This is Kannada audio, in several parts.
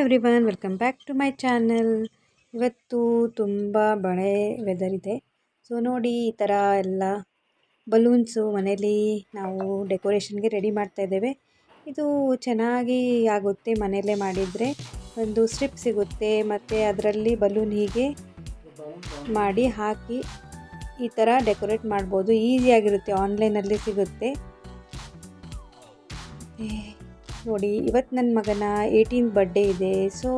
Everyone welcome back to my channel ಇವತ್ತು ತುಂಬ ಬಳೆ ವೆದರ್ ಇದೆ. ಸೊ ನೋಡಿ ಈ ಥರ ಎಲ್ಲ ಬಲೂನ್ಸು ಮನೇಲಿ ನಾವು ಡೆಕೋರೇಷನ್ಗೆ ರೆಡಿ ಮಾಡ್ತಾ ಇದ್ದೇವೆ. ಇದು ಚೆನ್ನಾಗಿ ಆಗುತ್ತೆ ಮನೆಯಲ್ಲೇ ಮಾಡಿದರೆ. ಒಂದು ಸ್ಟ್ರಿಪ್ ಸಿಗುತ್ತೆ, ಮತ್ತು ಅದರಲ್ಲಿ ಬಲೂನ್ ಹೀಗೆ ಮಾಡಿ ಹಾಕಿ ಈ ಥರ ಡೆಕೋರೇಟ್ ಮಾಡ್ಬೋದು. ಈಸಿಯಾಗಿರುತ್ತೆ ಆನ್ಲೈನಲ್ಲಿ ಸಿಗುತ್ತೆ. ನೋಡಿ ಇವತ್ತು ನನ್ನ ಮಗನ ಏಯ್ಟೀನ್ ಬರ್ಡೇ ಇದೆ. ಸೊ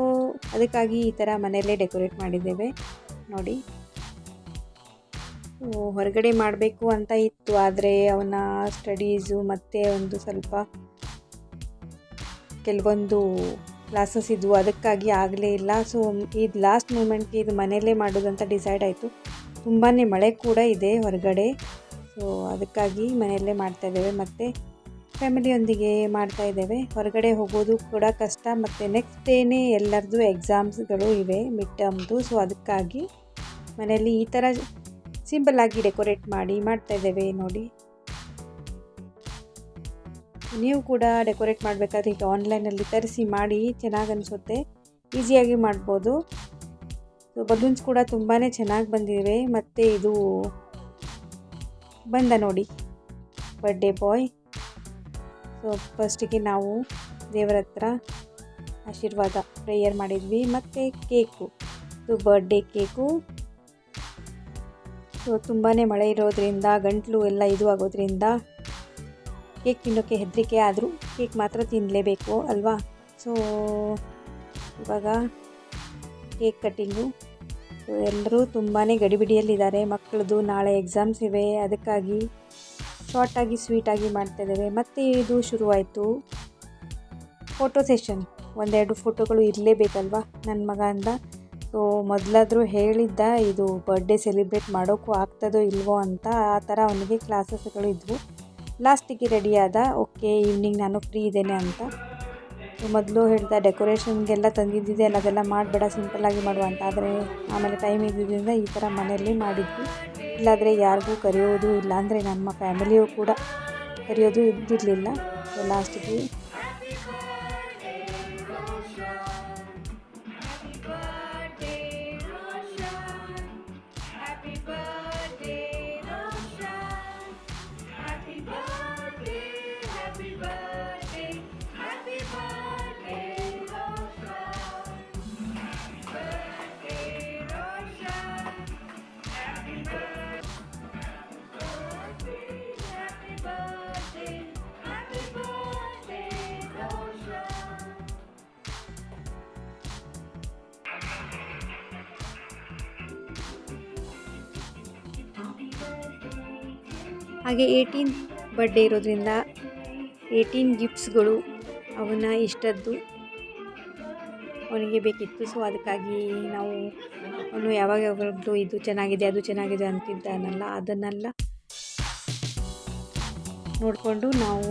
ಅದಕ್ಕಾಗಿ ಈ ಥರ ಮನೆಯಲ್ಲೇ ಡೆಕೋರೇಟ್ ಮಾಡಿದ್ದೇವೆ. ನೋಡಿ. ಹೊರಗಡೆ ಮಾಡಬೇಕು ಅಂತ ಇತ್ತು, ಆದರೆ ಅವನ ಸ್ಟಡೀಸು ಮತ್ತು ಒಂದು ಸ್ವಲ್ಪ ಕೆಲವೊಂದು ಕ್ಲಾಸಸ್ ಇದ್ವು. ಅದಕ್ಕಾಗಿ ಆಗಲೇ ಇಲ್ಲ. ಸೊ ಇದು ಲಾಸ್ಟ್ ಮೂಮೆಂಟ್ಗೆ ಇದು ಮನೆಯಲ್ಲೇ ಮಾಡೋದಂತ ಡಿಸೈಡ್ ಆಯಿತು. ತುಂಬಾ ಮಳೆ ಕೂಡ ಇದೆ ಹೊರಗಡೆ. ಸೊ ಅದಕ್ಕಾಗಿ ಮನೆಯಲ್ಲೇ ಮಾಡ್ತಾಯಿದ್ದೇವೆ ಮತ್ತು ಫ್ಯಾಮಿಲಿಯೊಂದಿಗೆ ಮಾಡ್ತಾ ಇದ್ದೇವೆ. ಹೊರಗಡೆ ಹೋಗೋದು ಕೂಡ ಕಷ್ಟ. ಮತ್ತು ನೆಕ್ಸ್ಟ್ ಡೇನೇ ಎಲ್ಲರದ್ದು ಎಕ್ಸಾಮ್ಸ್ಗಳು ಇವೆ ಮಿಡ್ ಟರ್ಮ್ದು ಸೊ ಅದಕ್ಕಾಗಿ ಮನೆಯಲ್ಲಿ ಈ ಥರ ಸಿಂಪಲ್ಲಾಗಿ ಡೆಕೋರೇಟ್ ಮಾಡಿ ಮಾಡ್ತಾ ಇದ್ದೇವೆ ನೋಡಿ. ನೀವು ಕೂಡ ಡೆಕೋರೇಟ್ ಮಾಡಬೇಕಾದ್ರೆ ಈಗ ಆನ್ಲೈನಲ್ಲಿ ತರಿಸಿ ಮಾಡಿ ಚೆನ್ನಾಗಿ ಅನಿಸುತ್ತೆ. ಈಸಿಯಾಗಿ ಮಾಡ್ಬೋದು. ಸೊ ಬಲೂನ್ಸ್ ಕೂಡ ತುಂಬಾ ಚೆನ್ನಾಗಿ ಬಂದಿವೆ. ಮತ್ತು ಇದು ಬಂದ ನೋಡಿ ಬರ್ಡೇ ಬಾಯ್ ಸೊ ಫಸ್ಟಿಗೆ ನಾವು ದೇವರ ಹತ್ರ ಆಶೀರ್ವಾದ ಪ್ರೇಯರ್ ಮಾಡಿದ್ವಿ. ಮತ್ತು ಕೇಕು, ಇದು ಬರ್ಡೇ ಕೇಕು. ಸೊ ತುಂಬಾ ಮಳೆ ಇರೋದ್ರಿಂದ, ಗಂಟಲು ಎಲ್ಲ ಇದು ಆಗೋದ್ರಿಂದ ಕೇಕ್ ತಿನ್ನೋಕ್ಕೆ ಹೆದರಿಕೆ ಆದರೂ ಕೇಕ್ ಮಾತ್ರ ತಿನ್ನಲೇಬೇಕು ಅಲ್ವಾ? ಸೊ ಇವಾಗ ಕೇಕ್ ಕಟ್ಟಿಂಗು. ಎಲ್ಲರೂ ತುಂಬಾ ಗಡಿಬಿಡಿಯಲ್ಲಿದ್ದಾರೆ. ಮಕ್ಕಳದು ನಾಳೆ ಎಕ್ಸಾಮ್ಸ್ ಇವೆ. ಅದಕ್ಕಾಗಿ ಶಾರ್ಟಾಗಿ ಸ್ವೀಟಾಗಿ ಮಾಡ್ತಾಯಿದ್ದೇವೆ ಮತ್ತು ಇದು ಶುರುವಾಯಿತು. ಫೋಟೋ ಸೆಷನ್ ಒಂದೆರಡು ಫೋಟೋಗಳು ಇರಲೇಬೇಕಲ್ವ ನನ್ನ ಮಗ ಅಂದ ಸೊ ಮೊದಲಾದರೂ ಹೇಳಿದ್ದ, ಇದು ಬರ್ಡೇ ಸೆಲಿಬ್ರೇಟ್ ಮಾಡೋಕ್ಕೂ ಆಗ್ತದೋ ಇಲ್ವೋ ಅಂತ ಆ ಥರ ಅವನಿಗೆ ಕ್ಲಾಸಸ್ಗಳು ಇದ್ವು. ಲಾಸ್ಟಿಗೆ ರೆಡಿಯಾದ ಓಕೆ ಈವ್ನಿಂಗ್ ನಾನು ಫ್ರೀ ಇದ್ದೇನೆ ಅಂತ. ಮೊದಲು ಹೇಳ್ದ ಡೆಕೋರೇಷನ್ಗೆಲ್ಲ ತಂದಿದ್ದಿದೆ ಅಲ್ಲ ಅದೆಲ್ಲ ಮಾಡಬೇಡ ಸಿಂಪಲ್ಲಾಗಿ ಮಾಡುವ ಅಂತ. ಆದರೆ, ಆಮೇಲೆ ಟೈಮ್ ಇದ್ದಿದ್ದರಿಂದ ಈ ಥರ ಮನೆಯಲ್ಲಿ ಮಾಡಿದ್ವಿ. ಇಲ್ಲಾದರೆ ಯಾರಿಗೂ ಕರೆಯೋದು ಇಲ್ಲ ಅಂದರೆ ನಮ್ಮ ಫ್ಯಾಮಿಲಿಯು ಕೂಡ ಕರೆಯೋದು ಇದ್ದಿರಲಿಲ್ಲ. ಲಾಸ್ಟಿಗೆ ಹಾಗೆ ಏಯ್ಟೀನ್ ಬರ್ಡೇ ಇರೋದ್ರಿಂದ ಏಯ್ಟೀನ್ ಗಿಫ್ಟ್ಸ್ಗಳು ಅವನ ಇಷ್ಟದ್ದು ಅವನಿಗೆ ಬೇಕಿತ್ತು. ಸೊ ಅದಕ್ಕಾಗಿ ನಾವು ಅವನು ಯಾವಾಗ ಯಾವಾಗಲೂ ಇದು ಚೆನ್ನಾಗಿದೆ, ಅದು ಚೆನ್ನಾಗಿದೆ ಅಂತಿದ್ದಾನಲ್ಲ, ಅದನ್ನೆಲ್ಲ ನೋಡಿಕೊಂಡು ನಾವು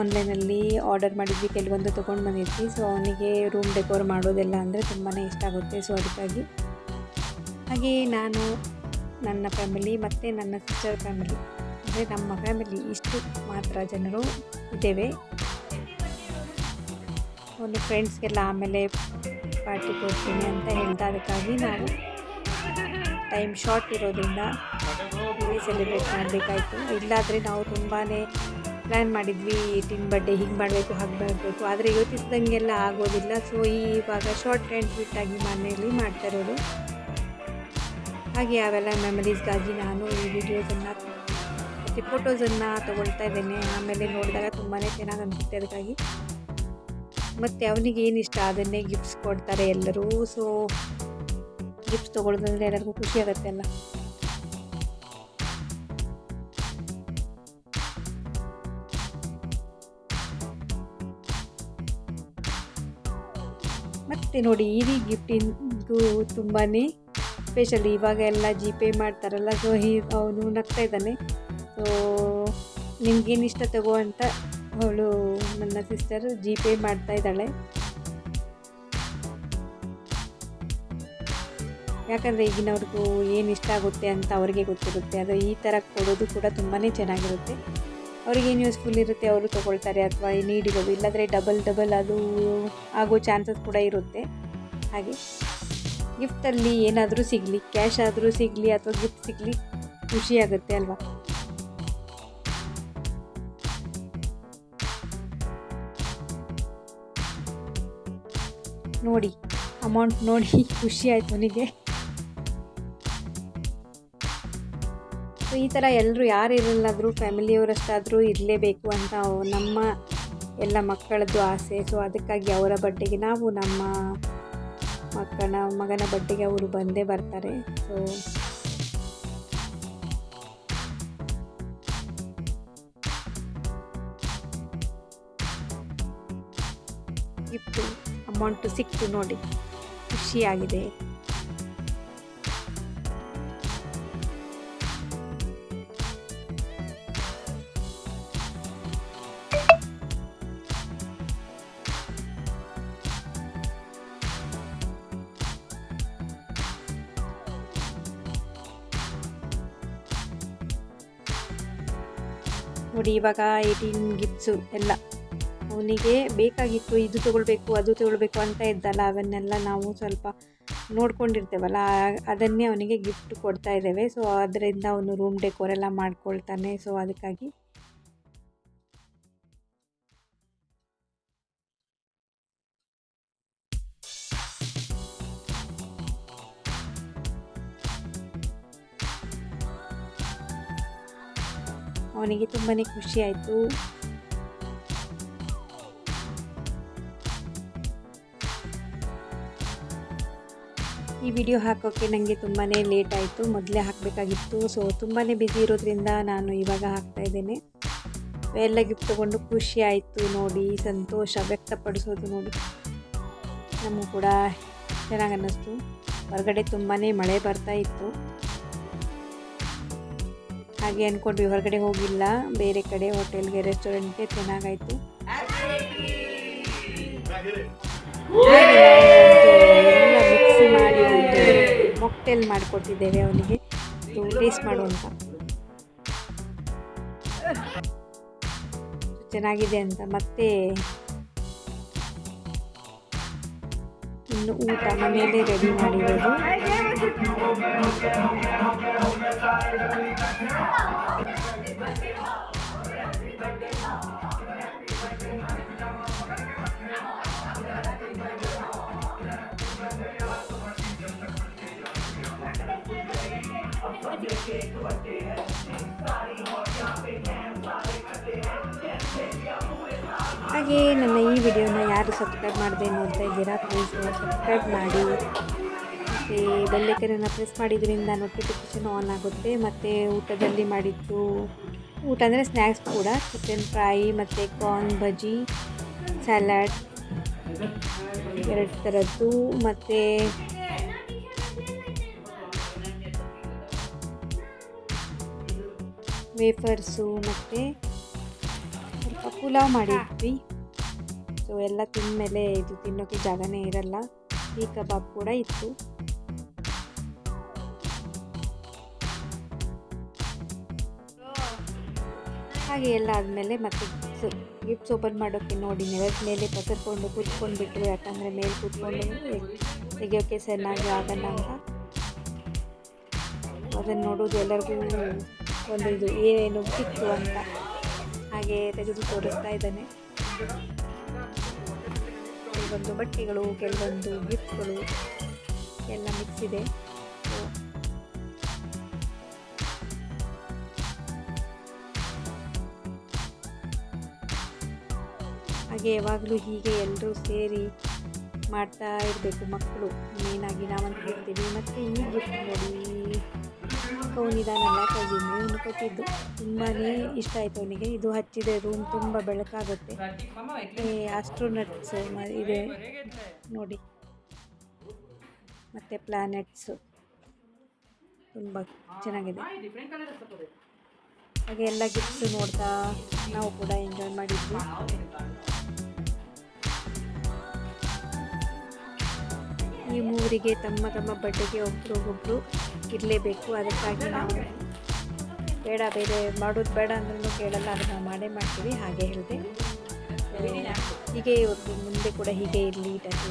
ಆನ್ಲೈನಲ್ಲಿ ಆರ್ಡರ್ ಮಾಡಿದ್ವಿ. ಕೆಲವೊಂದು ತೊಗೊಂಡು ಬಂದಿದ್ವಿ. ಸೊ ಅವನಿಗೆ ರೂಮ್ ಡೆಕೋರ್ ಮಾಡೋದೆಲ್ಲ ಅಂದರೆ ತುಂಬಾ ಇಷ್ಟ ಆಗುತ್ತೆ. ಸೊ ಅದಕ್ಕಾಗಿ ಹಾಗೆ ನಾನು ನನ್ನ ಫ್ಯಾಮಿಲಿ ಮತ್ತು ನನ್ನ ಸಿಸ್ಟರ್ ಫ್ಯಾಮಿಲಿ ಅಂದರೆ ನಮ್ಮ ಫ್ಯಾಮಿಲಿ ಇಷ್ಟು ಮಾತ್ರ ಜನರು ಇದ್ದೇವೆ. ಒಂದು ಫ್ರೆಂಡ್ಸ್ಗೆಲ್ಲ ಆಮೇಲೆ ಪಾರ್ಟಿ ಕೊಡ್ತೀನಿ ಅಂತ ಹೇಳ್ತಾ ಅದಕ್ಕಾಗಿ ನಾವು ಟೈಮ್ ಶಾರ್ಟ್ ಇರೋದ್ರಿಂದ ಇಲ್ಲಿ ಸೆಲೆಬ್ರೇಟ್ ಮಾಡಬೇಕಾಯ್ತು. ಇಲ್ಲಾದರೆ ನಾವು ತುಂಬಾ ಪ್ಲ್ಯಾನ್ ಮಾಡಿದ್ವಿ ಏಯ್ಟೀನ್ ಬರ್ಡೇ ಹಿಂಗೆ ಮಾಡಬೇಕು, ಹಾಗೆ ಮಾಡಬೇಕು. ಆದರೆ ಯೋಚಿಸಿದಂಗೆಲ್ಲ ಆಗೋದಿಲ್ಲ. ಸೊ ಇವಾಗ ಶಾರ್ಟ್ ಆ್ಯಂಡ್ ಆಗಿ ಮನೆಯಲ್ಲಿ ಮಾಡ್ತಾ ಇರೋದು. ಹಾಗೆ ಅವೆಲ್ಲ ಮೆಮರೀಸ್ಗಾಗಿ ನಾನು ಈ ವಿಡಿಯೋಸನ್ನು ಮತ್ತು ಫೋಟೋಸನ್ನು ತೊಗೊಳ್ತಾ ಇದ್ದೇನೆ. ಆಮೇಲೆ ನೋಡಿದಾಗ ತುಂಬಾ ಚೆನ್ನಾಗಿ ಅನಿಸುತ್ತೆ ಅದಕ್ಕಾಗಿ ಮತ್ತು ಅವನಿಗೆ ಏನು ಇಷ್ಟ? ಅದನ್ನೇ ಗಿಫ್ಟ್ಸ್ ಕೊಡ್ತಾರೆ ಎಲ್ಲರೂ. ಸೊ ಗಿಫ್ಟ್ಸ್ ತೊಗೊಳ್ಳೋದಂದರೆ ಎಲ್ಲರಿಗೂ ಖುಷಿ ಆಗುತ್ತೆ ಅಲ್ಲ. ಮತ್ತು ನೋಡಿ, ಈ ಗಿಫ್ಟಿಂದು ತುಂಬಾ ಸ್ಪೆಷಲ್ ಇವಾಗ ಎಲ್ಲ ಜಿ ಪೇ ಮಾಡ್ತಾರಲ್ಲ ಸೊ ಹೀ ಅವನು ನಗ್ತಾ ಇದ್ದಾನೆ. ಸೊ ನಿಮ್ಗೇನು ಇಷ್ಟ ತಗೋ ಅಂತ ಅವಳು ನನ್ನ ಸಿಸ್ಟರ್ ಜಿ ಪೇ ಮಾಡ್ತಾ ಇದ್ದಾಳೆ. ಯಾಕಂದರೆ ಈಗಿನವ್ರಿಗೂ ಏನು ಇಷ್ಟ ಆಗುತ್ತೆ ಅಂತ ಅವರಿಗೆ ಗೊತ್ತಿರುತ್ತೆ. ಅದು ಈ ಥರ ಕೊಡೋದು ಕೂಡ ತುಂಬಾ ಚೆನ್ನಾಗಿರುತ್ತೆ. ಅವ್ರಿಗೇನು ಯೂಸ್ಫುಲ್ ಇರುತ್ತೆ ಅವರು ತೊಗೊಳ್ತಾರೆ ಅಥವಾ ನೀಡಿರೋದು. ಇಲ್ಲಾಂದರೆ ಡಬಲ್ ಡಬಲ್ ಅದು ಆಗೋ ಚಾನ್ಸಸ್ ಕೂಡ ಇರುತ್ತೆ. ಹಾಗೆ ಗಿಫ್ಟಲ್ಲಿ ಏನಾದರೂ ಸಿಗಲಿ ಕ್ಯಾಶ್ ಆದರೂ ಸಿಗಲಿ ಅಥವಾ ಗಿಫ್ಟ್ ಸಿಗಲಿ, ಖುಷಿ ಆಗುತ್ತೆ ಅಲ್ವಾ? ನೋಡಿ ಅಮೌಂಟ್ ನೋಡಿ, ಖುಷಿ ಆಯಿತು ಅವನಿಗೆ ಸೊ ಈ ಥರ ಎಲ್ಲರೂ ಯಾರು ಇರಲ್ಲಾದರೂ ಫ್ಯಾಮಿಲಿಯವರಷ್ಟಾದರೂ ಇರಲೇಬೇಕು ಅಂತ ನಮ್ಮ ಎಲ್ಲ ಮಕ್ಕಳದ್ದು ಆಸೆ. ಸೊ ಅದಕ್ಕಾಗಿ ಅವರ ಬಡ್ಡೆಗೆ ನಾವು ನಮ್ಮ ಮಕ್ಕಳ ಮಗನ ಬಡ್ಡೆಗೆ ಅವರು ಬಂದೇ ಬರ್ತಾರೆ. ಸೊ ಅಮೌಂಟು ಸಿಕ್ತು ನೋಡಿ. ಖುಷಿಯಾಗಿದೆ. ನೋಡಿ ಇವಾಗ ಏಯ್ಟೀನ್ ಗಿಫ್ಟ್ಸು ಎಲ್ಲ. ಅವನಿಗೆ ಬೇಕಾಗಿತ್ತು ಇದು ತೊಗೊಳ್ಬೇಕು, ಅದು ತೊಗೊಳ್ಬೇಕು ಅಂತ ಇದ್ದಲ್ಲ, ಅವನ್ನೆಲ್ಲ ನಾವು ಸ್ವಲ್ಪ ನೋಡ್ಕೊಂಡಿರ್ತೇವಲ್ಲ, ಅದನ್ನೇ ಅವನಿಗೆ ಗಿಫ್ಟ್ ಕೊಡ್ತಾ ಇದ್ದೇವೆ. ಸೊ ಅದರಿಂದ ಅವನು ರೂಮ್ ಡೆಕೋರ್ ಎಲ್ಲ ಮಾಡ್ಕೊಳ್ತಾನೆ. ಸೊ ಅದಕ್ಕಾಗಿ ಅವನಿಗೆ ತುಂಬಾ ಖುಷಿ ಆಯಿತು. ಈ ವಿಡಿಯೋ ಹಾಕೋಕ್ಕೆ ನನಗೆ ತುಂಬಾ ಲೇಟ್ ಆಯಿತು. ಮೊದಲೇ ಹಾಕಬೇಕಾಗಿತ್ತು. ಸೊ ತುಂಬಾ ಬ್ಯುಸಿ ಇರೋದ್ರಿಂದ ನಾನು ಇವಾಗ ಹಾಕ್ತಾ ಇದ್ದೇನೆ. ಎಲ್ಲ ಗಿಫ್ಟ್ ತೊಗೊಂಡು ಖುಷಿ ಆಯಿತು ನೋಡಿ, ಸಂತೋಷ ವ್ಯಕ್ತಪಡಿಸೋದು ನೋಡಿ. ನಮಗೂ ಕೂಡ ಚೆನ್ನಾಗಿ ಅನ್ನಿಸ್ತು. ಹೊರಗಡೆ ತುಂಬಾ ಮಳೆ ಬರ್ತಾ ಇತ್ತು. ಹಾಗೆ ಅಂದ್ಕೊಂಡ್ವಿ ಹೊರಗಡೆ ಹೋಗಿಲ್ಲ. ಬೇರೆ ಕಡೆ ಹೋಟೆಲ್ಗೆ ರೆಸ್ಟೋರೆಂಟ್ಗೆ ಚೆನ್ನಾಗಾಯಿತು ಮೊಕ್ಟೇಲ್ ಮಾಡಿಕೊಟ್ಟಿದ್ದೇವೆ ಅವನಿಗೆ. ಟೇಸ್ಟ್ ಮಾಡುವಂತ ಚೆನ್ನಾಗಿದೆ ಅಂತ. ಮತ್ತೆ ಇನ್ನು ಊಟ ಮನೆಯಲ್ಲೇ ರೆಡಿ ಮಾಡಿರೋದು. ಹಾಗೆ ನನ್ನ ಈ ವಿಡಿಯೋನ ಯಾರು ಸಬ್ಸ್ಕ್ರೈಬ್ ಮಾಡದೆ ನೋಡ್ತಾ ಇದ್ದೀರಾ ಪ್ಲೀಸ್ ಸಬ್ಸ್ಕ್ರೈಬ್ ಮಾಡಿ. ಮತ್ತು ಬೆಲ್ಲೈಕನನ್ನು ಪ್ರೆಸ್ ಮಾಡಿದ್ರಿಂದ ನೋಟಿಫಿಕೇಷನ್ ಆನ್ ಆಗುತ್ತೆ. ಮತ್ತು ಊಟದಲ್ಲಿ ಮಾಡಿದ್ದು, ಊಟ ಅಂದರೆ ಸ್ನ್ಯಾಕ್ಸ್ ಕೂಡ ಚಿಕನ್ ಫ್ರೈ ಮತ್ತು ಕಾರ್ನ್ ಬಜ್ಜಿ ಸ್ಯಾಲಡ್ ಎರಡು ಥರದ್ದು ಮತ್ತು ವೇಫರ್ಸು ಮತ್ತು ಪುಲಾವ್ ಮಾಡಿದ್ವಿ. ಸೊ ಎಲ್ಲ ತಿಂದಮೇಲೆ ಇದು ತಿನ್ನೋಕ್ಕೆ ಜಾಗನೇ ಇರಲ್ಲ. ಈ ಕಬಾಬ್ ಕೂಡ ಇತ್ತು. ಹಾಗೆ ಎಲ್ಲ ಆದಮೇಲೆ ಮತ್ತೆ ಗಿಫ್ಟ್ಸ್ ಓಪನ್ ಮಾಡೋಕ್ಕೆ ನೋಡಿ ನೆಲದ ಮೇಲೆ ಪಸರ್ಕೊಂಡು ಕೂತ್ಕೊಂಡ್ಬಿಟ್ರು ಯಾಕಂದರೆ ಮೇಲೆ ಕೂತ್ಕೊಂಡು ತೆಗಿಯೋಕ್ಕೆ ಚೆನ್ನಾಗಿ ಆಗಲ್ಲ ಅಂತ. ಅದನ್ನು ನೋಡೋದು ಎಲ್ಲರಿಗೂ ಒಂದು ಇದು ಏನೇನು ಸಿಕ್ತು ಅಂತ. ಹಾಗೆ ತೆಗೆದು ತೋರಿಸ್ತಾ ಇದ್ದಾನೆ. ಕೆಲವೊಂದು ಬಟ್ಟೆಗಳು, ಕೆಲವೊಂದು ಗಿಫ್ಟ್ಗಳು ಎಲ್ಲ ಮಿಕ್ಸ್ ಇದೆ. ಹಾಗೆ ಯಾವಾಗಲೂ ಹೀಗೆ ಎಲ್ಲರೂ ಸೇರಿ ಮಾಡ್ತಾ ಇರಬೇಕು ಮಕ್ಕಳು. ಮೇನಾಗಿ ನಾವಂತ ಹೇಳ್ತೀವಿ ಮತ್ತು ಈ ಗಿಫ್ಟ್ ನೋಡಿ. ಅವನಿದಾನಲ್ಲ ಕಸಿನ್ ಇವನು ಕೊಟ್ಟಿದ್ದು ತುಂಬಾ ಇಷ್ಟ ಆಯಿತು ಅವನಿಗೆ. ಇದು ಹಚ್ಚಿದೆ ರೂಮ್ ತುಂಬ ಬೆಳಕಾಗುತ್ತೆ. ಆಸ್ಟ್ರೋನಟ್ಸ್ ಇದೆ. ನೋಡಿ. ಮತ್ತು ಪ್ಲಾನೆಟ್ಸು ತುಂಬ ಚೆನ್ನಾಗಿದೆ. ಹಾಗೆ ಎಲ್ಲ ಗಿಫ್ಟ್ಸು ನೋಡ್ತಾ ನಾವು ಕೂಡ ಎಂಜಾಯ್ ಮಾಡಿದ್ವಿ. ಈ ಮೂರಿಗೆ ತಮ್ಮ ತಮ್ಮ ಬಡ್ಡೆಗೆ ಒಬ್ಬರು ಒಬ್ಬರು ಇರಲೇಬೇಕು. ಅದಕ್ಕಾಗಿ ನಾವು ಬೇಡ, ಬೇರೆ ಮಾಡೋದು ಬೇಡ ಅಂದ್ರೂ ಕೇಳಲ್ಲ, ಅದನ್ನು ಮಾಡೇ ಮಾಡ್ತೀವಿ, ಹಾಗೆ ಹೇಳಿದೆ. ಹೀಗೆ ಇವತ್ತು ಮುಂದೆ ಕೂಡ ಹೀಗೆ ಇರಲಿ ಟಚ್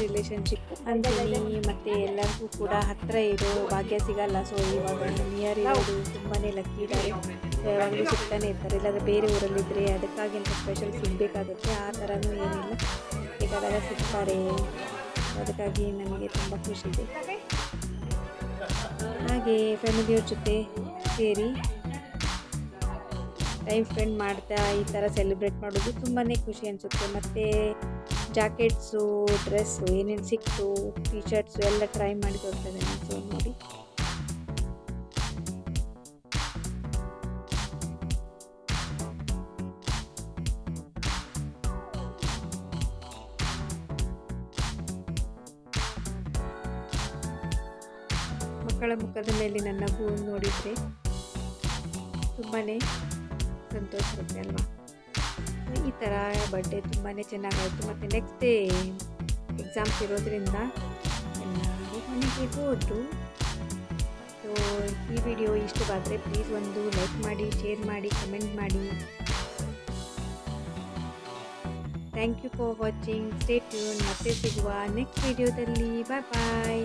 ರಿಲೇಶನ್ಶಿಪ್ ಅಂತೀನಿ ಮತ್ತೆ ಎಲ್ಲರಿಗೂ ಕೂಡ ಹತ್ತಿರ ಇರೋ ಭಾಗ್ಯ ಸಿಗಲ್ಲ. ಸೊ ಇವಾಗ ನಿಯರ್ ಇರೋದು ತುಂಬಾ ಲಕ್ಕಿ ಯಾವಾಗಲೂ ಸಿಗ್ತಾನೆ ಇರ್ತಾರೆ. ಇಲ್ಲಾಂದರೆ ಬೇರೆ ಊರಲ್ಲಿದ್ದರೆ ಅದಕ್ಕಾಗಿ ಅಂತ ಸ್ಪೆಷಲ್ ಸಿಗಬೇಕಾಗುತ್ತೆ ಆ ಥರನೂ ಏನಿಲ್ಲ. ಬೇಕಾದಾಗ ಸಿಗ್ತಾರೆ. ಅದಕ್ಕಾಗಿ ನನಗೆ ತುಂಬ ಖುಷಿ ಇದೆ. ಹಾಗೆ ಫ್ಯಾಮಿಲಿಯವ್ರ ಜೊತೆ ಸೇರಿ ಟೈಮ್ ಸ್ಪೆಂಡ್ ಮಾಡ್ತಾ ಈ ಥರ ಸೆಲೆಬ್ರೇಟ್ ಮಾಡೋದು ತುಂಬಾ ಖುಷಿ ಅನಿಸುತ್ತೆ. ಮತ್ತು ಜಾಕೆಟ್ಸು ಡ್ರೆಸ್ಸು ಏನೇನು ಸಿಕ್ತು ಟೀ ಶರ್ಟ್ಸು ಎಲ್ಲ ಟ್ರೈ ಮಾಡಿ ತೋರ್ತದೆ ನೋಡಿ. ಮಕ್ಕಳ ಮುಖದ ಮೇಲೆ ನನ್ನ ನಗು ನೋಡಿದರೆ ತುಂಬಾ ಸಂತೋಷ ಇರುತ್ತೆ ಅಲ್ವಾ? ಈ ಥರ ಬರ್ಡೇ ತುಂಬಾ ಚೆನ್ನಾಗಾಯಿತು. ಮತ್ತು ನೆಕ್ಸ್ಟ್ ಡೇ ಎಕ್ಸಾಮ್ಸ್ ಇರೋದ್ರಿಂದ ಎಲ್ಲರೂ ಮನೆಗೆ ಹೋದ್ರು. ಸೊ ಈ ವಿಡಿಯೋ ಇಷ್ಟವಾದರೆ ಪ್ಲೀಸ್ ಒಂದು ಲೈಕ್ ಮಾಡಿ ಶೇರ್ ಮಾಡಿ ಕಮೆಂಟ್ ಮಾಡಿ. Thank you for watching stay tune ಮತ್ತೆ ಸಿಗುವ ನೆಕ್ಸ್ಟ್ ವಿಡಿಯೋದಲ್ಲಿ ಬಾಯ್ ಬಾಯ್